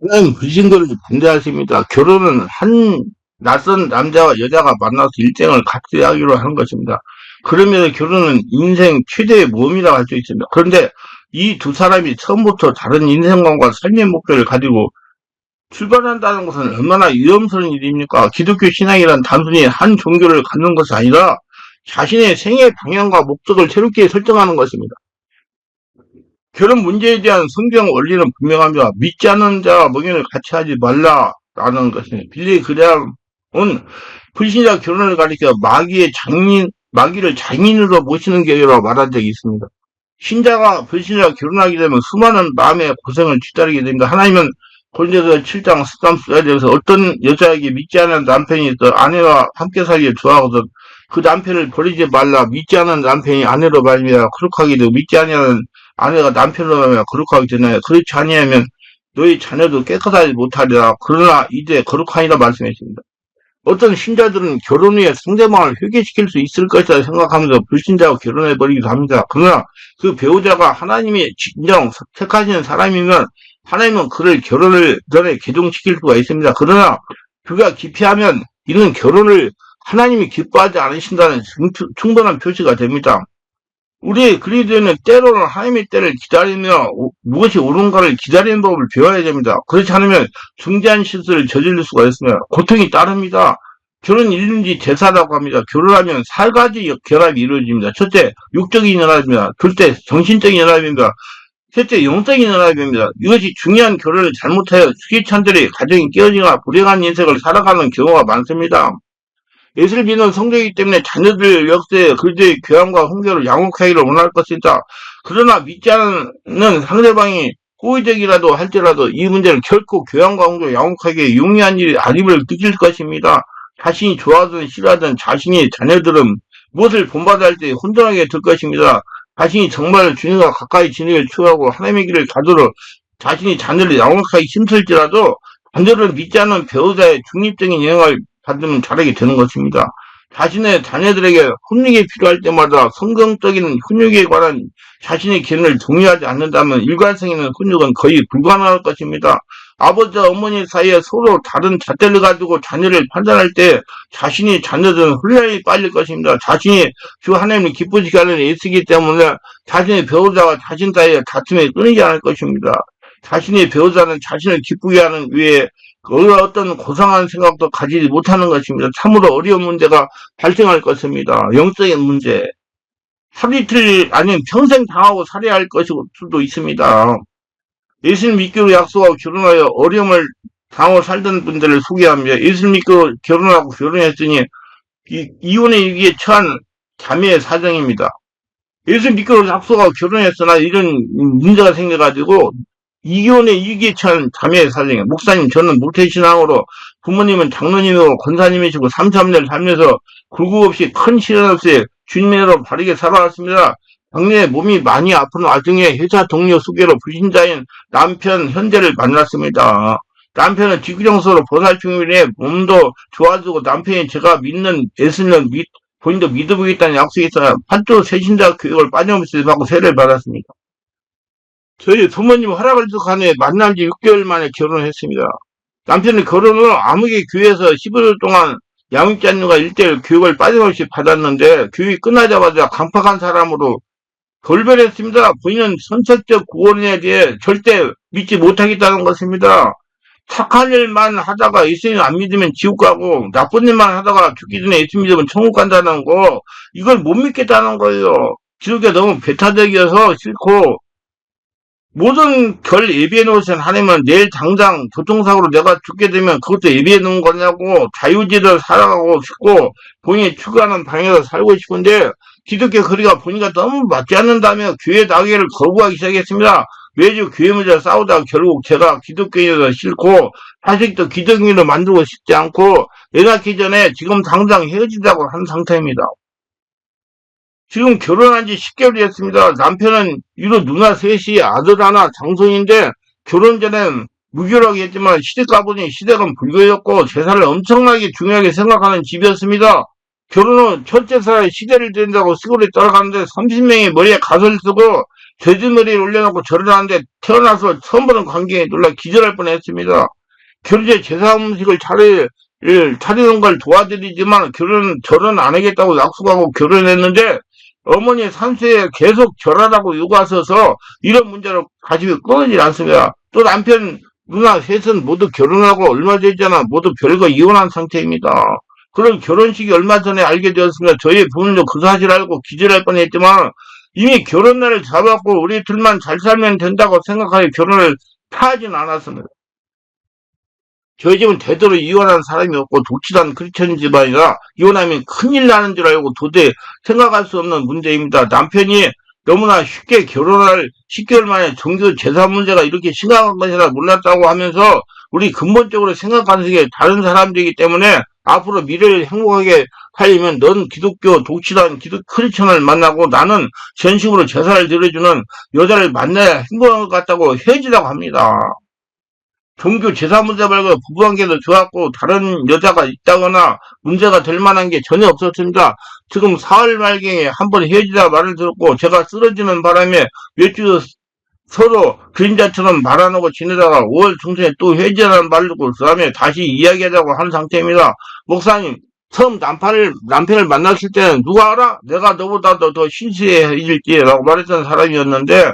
하나님 불신거를 반대하십니다. 결혼은 한 낯선 남자와 여자가 만나서 일생을 같이 하기로 하는 것입니다. 그러면서 결혼은 인생 최대의 모험이라고 할 수 있습니다. 그런데 이 두 사람이 처음부터 다른 인생관과 삶의 목표를 가지고 출발한다는 것은 얼마나 위험스러운 일입니까? 기독교 신앙이란 단순히 한 종교를 갖는 것이 아니라 자신의 생애 방향과 목적을 새롭게 설정하는 것입니다. 결혼 문제에 대한 성경 원리는 분명합니다. 믿지 않는 자와 목연을 같이 하지 말라라는 것입니다. 빌리 그레함은 불신자 결혼을 가리켜 마귀의 장인, 마귀를 장인으로 모시는 계획이라고 말한 적이 있습니다. 신자가 불신자와 결혼하게 되면 수많은 마음의 고생을 뒤따르게 됩니다. 하나님은 고린도서 7장 13절에서 어떤 여자에게 믿지 않는 남편이 있어 아내와 함께 살기를 좋아하거든 그 남편을 버리지 말라 믿지 않는 남편이 아내로 말미암아 거룩하게 되고 믿지 않는 아내가 남편으로 말미암아 거룩하게 되나요? 그렇지 아니하면 너희 자녀도 깨끗하지 못하리라 그러나 이제 거룩하니라 말씀했습니다. 어떤 신자들은 결혼 후에 상대방을 회개시킬 수 있을 것이라 생각하면서 불신자와 결혼해버리기도 합니다. 그러나 그 배우자가 하나님이 진정 택하시는 사람이면 하나님은 그를 결혼을 전에 개종시킬 수가 있습니다. 그러나 그가 기피하면 이는 결혼을 하나님이 기뻐하지 않으신다는 충분한 표시가 됩니다. 우리 그리스도인은 때로는 하나님의 때를 기다리며 무엇이 옳은가를 기다리는 법을 배워야 됩니다. 그렇지 않으면 중대한 실수를 저지를 수가 있습니다. 고통이 따릅니다. 결혼 일륜지 제사라고 합니다. 결혼하면 세 가지 결합이 이루어집니다. 첫째, 육적인 연합입니다. 둘째, 정신적인 연합입니다. 셋째, 영적인 연합입니다. 이것이 중요한 결혼을 잘못하여 수기찬들이 가정이 깨어지거나 불행한 인생을 살아가는 경우가 많습니다. 예수를 믿는 성도이기 때문에 자녀들 역대 그들의 교양과 훈계를 양육하기를 원할 것이다. 그러나 믿지 않는 상대방이 호의적이라도 할지라도 이 문제는 결코 교양과 훈계 양육하기에 용이한 일이 아님을 느낄 것입니다. 자신이 좋아하든 싫어하든 자신이 자녀들은 무엇을 본받아야 할지 혼돈하게 될 것입니다. 자신이 정말 주님과 가까이 지내기를 추구하고 하나님의 길을 가도록 자신이 자녀를 양육하기 힘들지라도 자녀를 믿지 않는 배우자의 중립적인 영향을 받으면 잘하게 되는 것입니다. 자신의 자녀들에게 훈육이 필요할 때마다 성경적인 훈육에 관한 자신의 견해를 동의하지 않는다면 일관성 있는 훈육은 거의 불가능할 것입니다. 아버지와 어머니 사이에 서로 다른 잣대를 가지고 자녀를 판단할 때 자신이 자녀들은 훈련이 빠질 것입니다. 자신이 주 하나님을 기쁘시게 하는 애쓰기 때문에 자신의 배우자와 자신 사이에 다툼이 끊이지 않을 것입니다. 자신의 배우자는 자신을 기쁘게 하는 위에 그 어떤 고상한 생각도 가지지 못하는 것입니다. 참으로 어려운 문제가 발생할 것입니다. 영적인 문제. 하루 이틀 아니면 평생 당하고 살아야 할 것일 수도 있습니다. 예수님 믿기로 약속하고 결혼하여 어려움을 당하고 살던 분들을 소개합니다. 예수님 믿고 결혼하고 결혼했으니 이, 이혼의 위기에 처한 자매의 사정입니다. 예수 믿기로 약속하고 결혼했으나 이런 문제가 생겨가지고 위기에 처한 자매의 사정이에요. 목사님 저는 모태신앙으로 부모님은 장로님이고 권사님이시고 3, 3년 살면서 굴곡 없이 큰 시련 없이 주님으로 바르게 살아왔습니다. 당내 몸이 많이 아픈 와중에 회사 동료 소개로 불신자인 남편 현재를 만났습니다. 남편은 지구정서로 보살 중이에 몸도 좋아지고 남편이 제가 믿는 예수님을 믿, 본인도 믿어보겠다는 약속이 있어 판조 새신자 교육을 빠짐없이 받고 세례를 받았습니다. 저희 부모님 허락을 두고간에 만난 지 6개월 만에 결혼했습니다. 남편은 결혼을 아무개 교회에서 15일 동안 양육자님과 일대일 교육을 빠짐없이 받았는데 교육이 끝나자마자 강팍한 사람으로 돌변했습니다. 본인은 선택적 구원에 대해 절대 믿지 못하겠다는 것입니다. 착한 일만 하다가 예수님 안 믿으면 지옥 가고 나쁜 일만 하다가 죽기 전에 예수 믿으면 천국 간다는 거 이걸 못 믿겠다는 거예요. 지옥에 너무 배타적이어서 싫고 모든 결 예비해 놓으신 하나님은 내일 당장 교통사고로 내가 죽게 되면 그것도 예비해 놓은 거냐고 자유지를 살아가고 싶고 본인이 추구하는 방향에서 살고 싶은데 기독교 거리가 보니까 너무 맞지 않는다며 교회 나가기를 거부하기 시작했습니다. 매주 교회 문제 싸우다가 결국 제가 기독교인으로 싫고 사실도 기독인으로 만들고 싶지 않고 애 낳기 전에 지금 당장 헤어지자고 한 상태입니다. 지금 결혼한 지 10개월이 됐습니다. 남편은 이로 누나 셋이 아들 하나 장손인데 결혼 전엔 무교라고 했지만 시댁 가보니 시댁은 불교였고 제사를 엄청나게 중요하게 생각하는 집이었습니다. 결혼 후 첫째 사에 시대를 된다고 시골에 따라가는데 30명이 머리에 가설 쓰고 돼지머리에 올려놓고 절을 하는데 태어나서 처음 보는 광경에 놀라 기절할 뻔했습니다. 결제 제사 음식을 차릴 차리는 걸 도와드리지만 결혼 결혼 안 하겠다고 약속하고 결혼했는데 어머니 산수에 계속 절하라고 요구하셔서 이런 문제로 가집이 끊어지지 않습니다. 또 남편 누나 셋은 모두 결혼하고 얼마 되잖아 모두 별거 이혼한 상태입니다. 그런 결혼식이 얼마 전에 알게 되었습니다. 저희 부모님도 그 사실 알고 기절할 뻔했지만 이미 결혼 날을 잡았고 우리 둘만 잘 살면 된다고 생각하여 결혼을 타진 않았습니다. 저희 집은 대대로 이혼한 사람이 없고 독실한 크리스천 집안이라 이혼하면 큰일 나는 줄 알고 도저히 생각할 수 없는 문제입니다. 남편이 너무나 쉽게 결혼할 10개월 만에 종교 재산 문제가 이렇게 심각한 것이라 몰랐다고 하면서 우리 근본적으로 생각하는 게 다른 사람들이기 때문에 앞으로 미래를 행복하게 하려면 넌 기독교 독실한 기독 크리스천을 만나고 나는 전식으로 제사를 드려주는 여자를 만나야 행복한 것 같다고 헤어지라고 합니다. 종교 제사 문제 말고 부부관계도 좋았고 다른 여자가 있다거나 문제가 될 만한 게 전혀 없었습니다. 지금 4월 말경에 한 번 헤어지자 말을 들었고 제가 쓰러지는 바람에 몇주 서로 그림자처럼 말 안 하고 지내다가 5월 중순에 또 헤어지자는 말을 듣고 그 다음에 다시 이야기하자고 하는 상태입니다. 목사님 처음 남편을 남편을 만났을 때는 누가 알아? 내가 너보다 더, 더 신세해질지라고 말했던 사람이었는데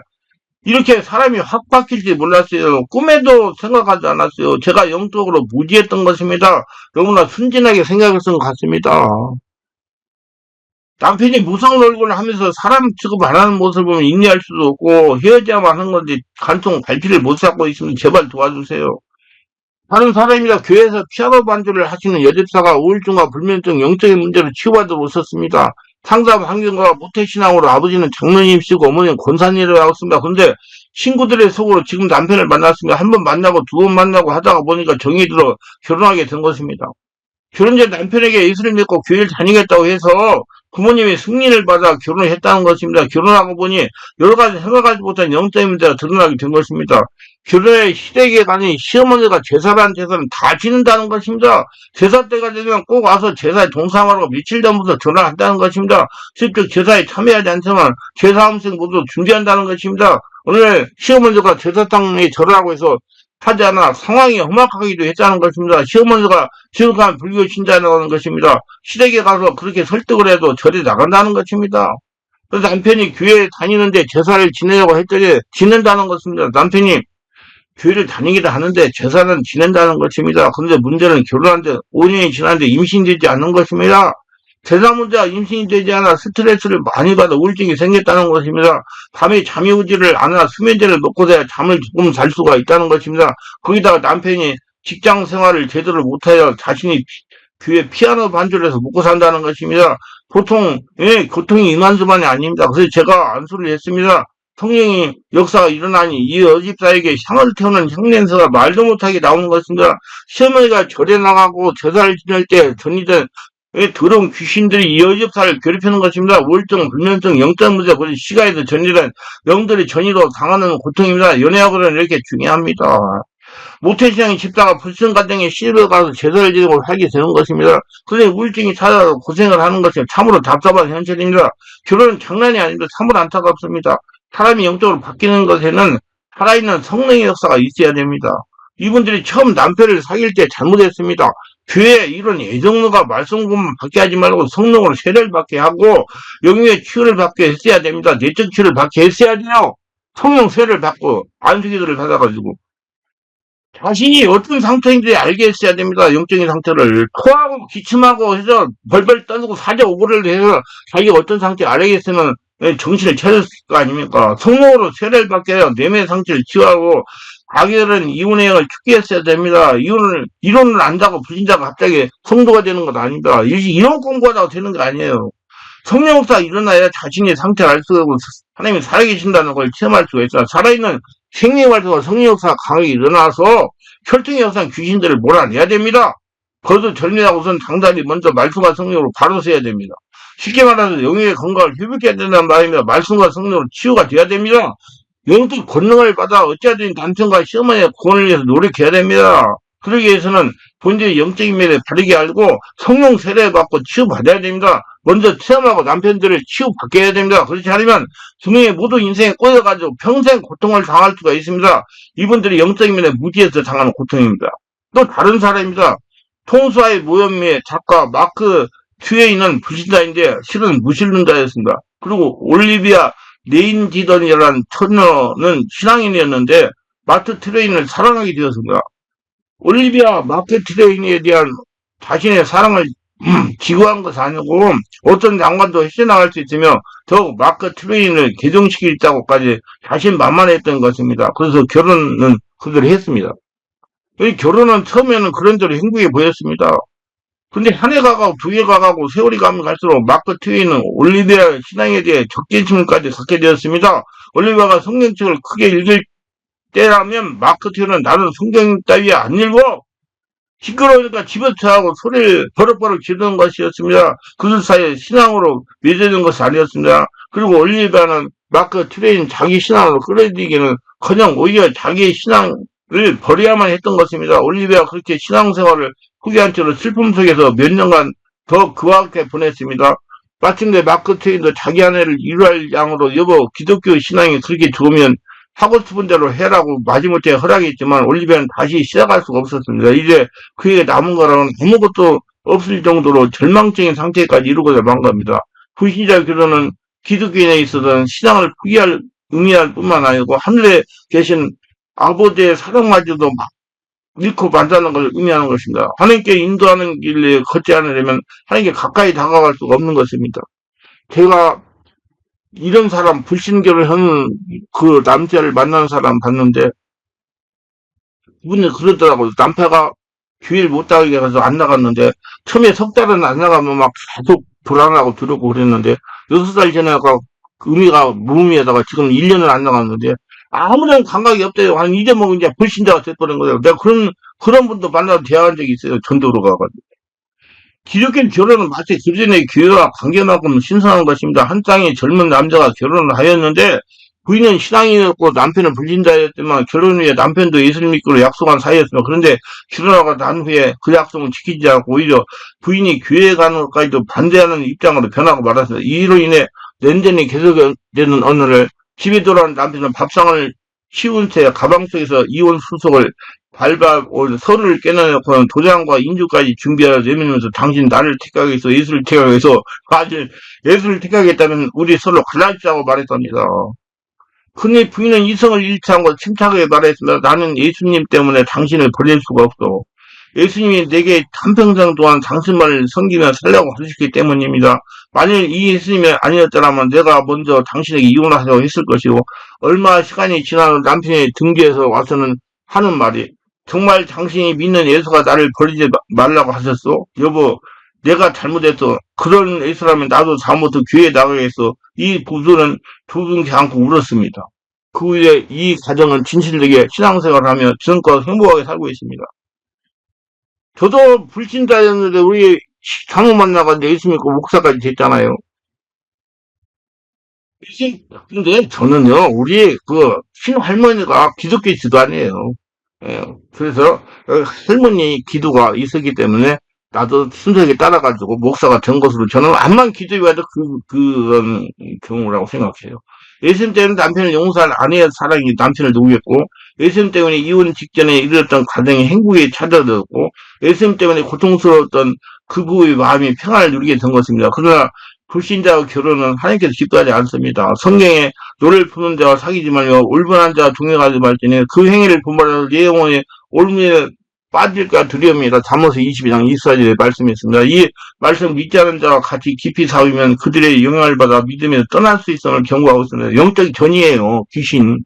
이렇게 사람이 확 바뀔지 몰랐어요. 꿈에도 생각하지 않았어요. 제가 영적으로 무지했던 것입니다. 너무나 순진하게 생각했던 것 같습니다. 남편이 무서운 얼굴을 하면서 사람 취급 안 하는 모습을 보면 인내할 수도 없고 헤어져야만 하는 건데 간통 갈피를 못 잡고 있으면 제발 도와주세요. 다른 사람이라 교회에서 피아노 반주를 하시는 여집사가 우울증과 불면증 영적인 문제로 치유받아 오셨습니다. 상담 환경과 모태신앙으로 아버지는 장로님이시고 어머니는 권사님이라고 하셨습니다. 근데 친구들의 속으로 지금 남편을 만났습니다. 한 번 만나고 두 번 만나고 하다가 보니까 정이 들어 결혼하게 된 것입니다. 결혼 전 남편에게 예수를 믿고 교회를 다니겠다고 해서 부모님의 승리를 받아 결혼을 했다는 것입니다. 결혼하고 보니 여러 가지 생각하지 못한 영적인 문제가 드러나게 된 것입니다. 결혼의 시댁에 가니 시어머니가 제사란 제사는 다 지는다는 것입니다. 제사 때가 되면 꼭 와서 제사에 동참하라고 며칠 전부터 전화한다는 것입니다. 실제 제사에 참여하지 않지만 제사 음식 모두 준비한다는 것입니다. 오늘 시어머니가 제사탕에 절하라고 해서 하지 않아 상황이 험악하기도 했다는 것입니다. 시어머니가 지극한 불교 신자라는 것입니다. 시댁에 가서 그렇게 설득을 해도 절에 나간다는 것입니다. 그래서 남편이 교회에 다니는데 제사를 지내려고 했더니 지낸다는 것입니다. 남편이 교회를 다니기도 하는데 제사는 지낸다는 것입니다. 그런데 문제는 결혼한데 5년이 지났는데 임신되지 않는 것입니다. 제사 문제가 임신이 되지 않아 스트레스를 많이 받아 우울증이 생겼다는 것입니다. 밤에 잠이 오지를 않아 수면제를 먹고서야 잠을 조금 잘 수가 있다는 것입니다. 거기다가 남편이 직장 생활을 제대로 못하여 자신이 교회 피아노 반주를 해서 먹고 산다는 것입니다. 보통 예, 고통이 수만이 아닙니다. 그래서 제가 안수를 했습니다. 성령이 역사가 일어나니 이 어집사에게 향을 태우는 향냄새가 말도 못하게 나오는 것입니다. 시어머니가 절에 나가고 제사를 지낼 때 전이된 더러운 귀신들이 이 어집사를 괴롭히는 것입니다. 우울증, 불면증, 영적 문제, 그리고 시가에서 전이된 영들이 전이로 당하는 고통입니다. 연애하고는 이렇게 중요합니다. 모태신앙이 집사가 불순 가정에 시집을 가서 제사를 지내고 살게 되는 것입니다. 그런데 우울증이 찾아서 고생을 하는 것이 참으로 답답한 현실입니다. 결혼은 장난이 아닙니다. 참으로 안타깝습니다. 사람이 영적으로 바뀌는 것에는 살아있는 성령의 역사가 있어야 됩니다. 이분들이 처음 남편을 사귈 때 잘못했습니다. 교회 이런 애정로가 말씀 공부만 받게 하지 말고 성령으로 세례를 받게 하고 영유의 치유를 받게 했어야 됩니다. 내적 치유를 받게 했어야 돼요. 성령 세례를 받고 안수기도를 받아가지고 자신이 어떤 상태인지 알게 했어야 됩니다. 영적인 상태를 토하고 기침하고 해서 벌벌 떠들고 사자 오고를 해서 자기가 어떤 상태 알겠으면 정신을 차렸을 거 아닙니까? 성령으로 세례를 받게 해요. 내면 상태를 치유하고 아기들은 이혼의 영을 죽게 했어야 됩니다. 이혼을, 이론을 안다고 불신자가 갑자기 성도가 되는 것 아닙니다. 이론 공부하다가 되는 게 아니에요. 성령 역사가 일어나야 자신의 상태를 알 수가 있고 하나님이 살아계신다는 걸 체험할 수가 있어요. 살아있는 생명 활동과 성령 역사가 강하게 일어나서 혈통의 역사 귀신들을 몰아내야 됩니다. 그것도 절민하고 우선 당당히 먼저 말씀과 성령으로 바로 서야 됩니다. 쉽게 말해서 영의 건강을 회복해야 된다는 말입니다. 말씀과 성령으로 치유가 돼야 됩니다. 영적 권능을 받아 어찌하든 남편과 시어머니의 구원을 위해서 노력해야 됩니다. 그러기 위해서는 본질의 영적인 면에 바르게 알고 성령 세례 받고 치유받아야 됩니다. 먼저 체험하고 남편들을 치유받게 해야 됩니다. 그렇지 않으면 두 명의 모두 인생에 꼬여가지고 평생 고통을 당할 수가 있습니다. 이분들이 영적인 면에 무지해서 당하는 고통입니다. 또 다른 사람입니다. 통수와의 모현미의 작가 마크 튜에이는 불신자인데 실은 무신론자였습니다. 그리고 올리비아 네인디던이라는 처녀는 신앙인이었는데 마트 트레인을 사랑하게 되었습니다. 올리비아 마크 트레인에 대한 자신의 사랑을 지구한 것이 아니고 어떤 장관도 헤쳐나갈 수 있으며 더욱 마크 트레인을 개종시키겠다고까지 자신만만했던 것입니다. 그래서 결혼은 그들이 했습니다. 이 결혼은 처음에는 그런 대로 행복해 보였습니다. 근데 한해 가고 두해 가고 세월이 가면 갈수록 마크 트웨이는 올리비아 신앙에 대해 적개심까지 갖게 되었습니다. 올리비아가 성경 책을 크게 읽을 때라면 마크 트웨이는 나는 성경 따위 안 읽어. 시끄러우니까 집에서 하고 소리를 버럭버럭 지르는 것이었습니다. 그들 사이에 신앙으로 맺어진 것이 아니었습니다. 그리고 올리비아는 마크 트레인 자기 신앙으로 끌어들이기는 그냥 오히려 자기 신앙을 버려야만 했던 것입니다. 올리비아가 그렇게 신앙생활을 후기한 채로 슬픔 속에서 몇 년간 더 그와 함께 보냈습니다. 마침내 마크 트웨인도 자기 아내를 일할 양으로 여보 기독교 신앙이 그렇게 좋으면 하고 싶은 대로 해라고 마지못해 허락했지만 올리비아는 다시 시작할 수가 없었습니다. 이제 그에게 남은 거라는 아무것도 없을 정도로 절망적인 상태까지 이루고자 만 겁니다. 불신자 결혼은 기독교인에 있어서는 신앙을 포기할 의미할 뿐만 아니고 하늘에 계신 아버지의 사랑마저도 막 잃고 만다는 걸 의미하는 것입니다. 하나님께 인도하는 길에 걷지 않으려면 하나님께 가까이 다가갈 수가 없는 것입니다. 제가 이런 사람 불신교를 하는 그 남자를 만나는 사람 봤는데 그분이 그러더라고요. 남편가 교회를 못 가게 해서 안 나갔는데 처음에 석 달은 안 나가면 막 계속 불안하고 두렵고 그랬는데 여섯 달 전에가 의미가 무의미하다가 지금 1년을 안 나갔는데 아무런 감각이 없대요. 한 이제 뭐 이제 불신자가 됐다는 거예요. 내가 그런 그런 분도 만나서 대화한 적이 있어요. 전도로 가가지고. 기독교 결혼은 마치 그전의 교회와 관계만큼 신선한 것입니다. 한 땅의 젊은 남자가 결혼을 하였는데 부인은 신앙이었고 남편은 불신자였지만 결혼 후에 남편도 예수를 믿기로 약속한 사이였습니다. 그런데 결혼하고 난 후에 그 약속은 지키지 않고 오히려 부인이 교회에 가는 것까지도 반대하는 입장으로 변하고 말았습니다. 이로 인해 냉전이 계속되는 어느 날 집에 돌아온 남편은 밥상을 치운 채 가방 속에서 이혼 수속을 밟아 서류를 깨내놓고는 도장과 인주까지 준비하여 내밀면서 당신 나를 택하겠어 예수를 택하겠어 아직 예수를 택하겠다면 우리 서로 갈라지자고 말했답니다. 그의 부인은 이성을 잃지 않고 침착하게 말했습니다. 나는 예수님 때문에 당신을 버릴 수가 없어. 예수님이 내게 한평생 동안 당신만을 섬기며 살려고 하셨기 때문입니다. 만일 이 예수님이 아니었더라면 내가 먼저 당신에게 이혼하자고 했을 것이고 얼마 시간이 지나도 남편이 등기해서 와서는 하는 말이 정말 당신이 믿는 예수가 나를 버리지 말라고 하셨어? 여보, 내가 잘못했어. 그런 예수라면 나도 다음부터 교회에 나가겠어. 이 부부는 두둥지 않고 울었습니다. 그 후에 이 가정은 진실되게 신앙생활을 하며 지금껏 행복하게 살고 있습니다. 저도 불신자였는데 우리 장모 만나가지고 예수 믿고 목사까지 됐잖아요. 근데 저는요, 우리 그 신할머니가 기독교 지도아니에요. 예, 그래서 할머니 기도가 있었기 때문에 나도 순서하게 따라가지고 목사가 된 것으로 저는 암만 기도해도 그, 그런 경우라고 생각해요. 예수님 때문에 남편을 용서한 아내의 사랑이 남편을 누구였고 예수님 때문에 이혼 직전에 이르렀던 가정이 행복에 찾아들었고 예수님 때문에 고통스러웠던 그부의 마음이 평안을 누리게 된 것입니다. 그러나 불신자와 결혼은 하나님께서 기뻐하지 않습니다. 성경에 노래를 푸는 자와 사귀지 말며 올분한 자와 동행하지 말지니 그 행위를 본받아서 내 영혼이 올문에 빠질까 두려움이다. 잠언서 22장 24절에 말씀이 있습니다. 이 말씀 믿지 않은 자와 같이 깊이 사위면 그들의 영향을 받아 믿으며 떠날 수 있음을 경고하고 있습니다. 영적 전이에요. 귀신.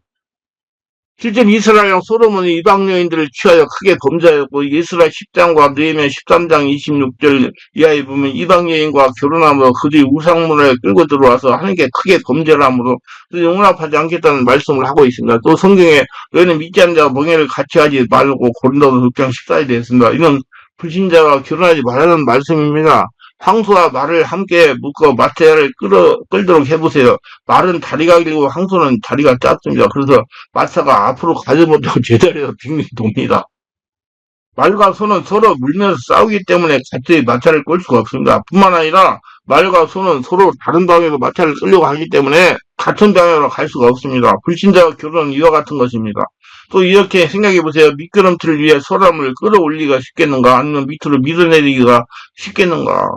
실제 이스라엘 랑 소로몬이 이방 여인들을 취하여 크게 범죄하였고 이스라엘 10장과 느헤미야 13장 26절 이하에 보면 이방 여인과 결혼함으로 그들이 우상문화에 끌고 들어와서 하나님께 크게 범죄를 함으로 용납하지 않겠다는 말씀을 하고 있습니다. 또 성경에 너희는 믿지 않는 자와 멍해를 같이 하지 말고 고린도서 6장 14절에 되었습니다. 이건 불신자와 결혼하지 말라는 말씀입니다. 황소와 말을 함께 묶어 마태를 끌어, 끌도록 해보세요. 말은 다리가 길고 황소는 다리가 짧습니다. 그래서 마차가 앞으로 가지 못하고 제자리에서 빙빙 돕니다. 말과 소는 서로 물면서 싸우기 때문에 같이 마찰을 끌 수가 없습니다. 뿐만 아니라 말과 소는 서로 다른 방향으로 마찰을 끌려고 하기 때문에 같은 방향으로 갈 수가 없습니다. 불신자와 결혼은 이와 같은 것입니다. 또 이렇게 생각해 보세요. 미끄럼틀을 위해 소람을 끌어올리기가 쉽겠는가? 아니면 밑으로 밀어내리기가 쉽겠는가?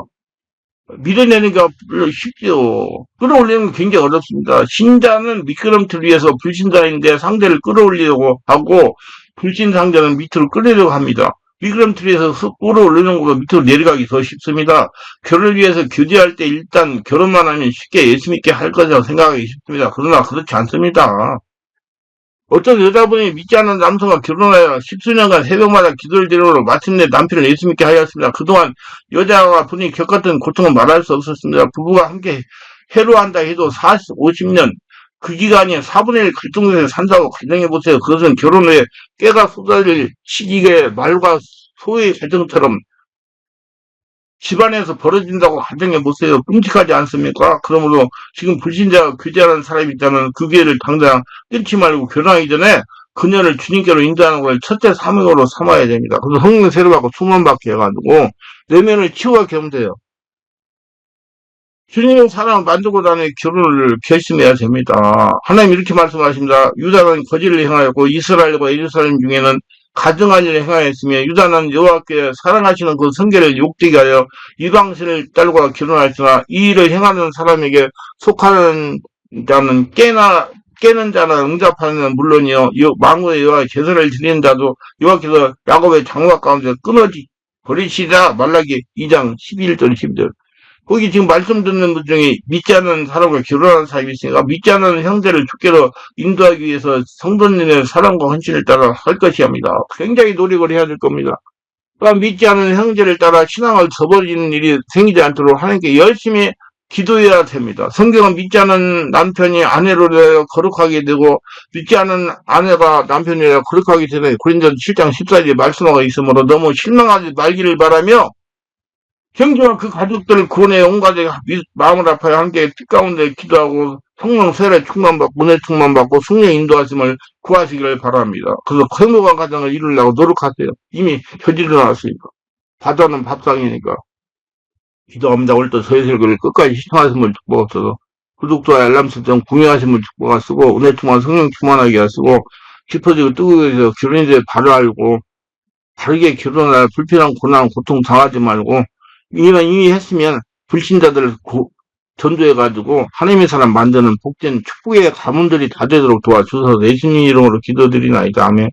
밀어내기가 별로 쉽죠. 끌어올리는 건 굉장히 어렵습니다. 신자는 미끄럼틀 위에서 불신자인데 상대를 끌어올리려고 하고 불신 상자는 밑으로 끌으려고 합니다. 미끄럼틀 위에서 쑥 끌어올리는 것보다 밑으로 내려가기 더 쉽습니다. 결혼을 위해서 교제할 때 일단 결혼만 하면 쉽게 예수 믿게 할 거라고 생각하기 쉽습니다. 그러나 그렇지 않습니다. 어떤 여자분이 믿지 않는 남성과 결혼하여 십수년간 새벽마다 기도를 드리므로 마침내 남편을 예수 믿게 하였습니다. 그동안 여자와 분이 겪었던 고통은 말할 수 없었습니다. 부부가 함께 해로한다 해도 40, 50년 그 기간이 4분의 1 갈등에서 산다고 가정해보세요. 그것은 결혼 후에 깨가 쏟아질 시기에 말과 소의 갈등처럼 집안에서 벌어진다고 가정해 보세요. 끔찍하지 않습니까? 그러므로 지금 불신자 교제하는 사람이 있다면 그 기회를 당장 끊지 말고 결혼하기 전에 그녀를 주님께로 인도하는 걸 첫째 사명으로 삼아야 됩니다. 그래서 성령 세례 받고 수만 받게 해가지고 내면을 치유하게 하면 돼요. 주님의 사랑을 만들고 다니 결혼을 결심해야 됩니다. 하나님 이렇게 말씀하십니다. 유다는 거짓을 행하였고 이스라엘과 예루살렘 중에는 가증한 일을 행하였으며 유다는 여호와께 사랑하시는 그 성계를 욕되게 하여 이방신을 딸과 결혼하였으나 이 일을 행하는 사람에게 속하는 자는 깨나 깨는 자나 응답하는 자는 물론이요. 망고의 여호와 제사를 드리는 자도 여호와께서 야곱의 장막 가운데 끊어지 버리시다 말라기 2장 11절 12절 거기 지금 말씀 듣는 분 중에 믿지 않는 사람과 결혼하는 사람이 있으니까 믿지 않는 형제를 주께로 인도하기 위해서 성도님의 사랑과 헌신을 따라 할 것이 합니다. 굉장히 노력을 해야 될 겁니다. 그러니까 믿지 않는 형제를 따라 신앙을 저버리는 일이 생기지 않도록 하나님께 열심히 기도해야 됩니다. 성경은 믿지 않는 남편이 아내로 되어 거룩하게 되고 믿지 않는 아내가 남편이라 거룩하게 되는 고린전 7장 14절에 말씀하고 있으므로 너무 실망하지 말기를 바라며 형제와 그 가족들을 구원해 온 가족이 마음을 아파야 함께 뜻 가운데 기도하고 성령 세례 충만받고 은혜 충만받고 성령 인도하심을 구하시기를 바랍니다. 그래서 행복한 가정을 이루려고 노력하세요. 이미 현질을 나왔으니까. 바다는 밥상이니까. 기도합니다. 오늘도 서해설교를 끝까지 시청하심을 축복하소서. 구독과 알람 설정 공유하심을 축복하시고 은혜 충만 성령 충만하게 하시고 깊어지고 뜨거워서 결혼에 대해 바로 알고 다르게 결혼할 불필요한 고난 고통 당하지 말고 이만 이미 했으면 불신자들을 고, 전도해가지고 하나님의 사람 만드는 복된 축복의 가문들이 다 되도록 도와주셔서 예수님 이름으로 기도드리나이다. 아멘.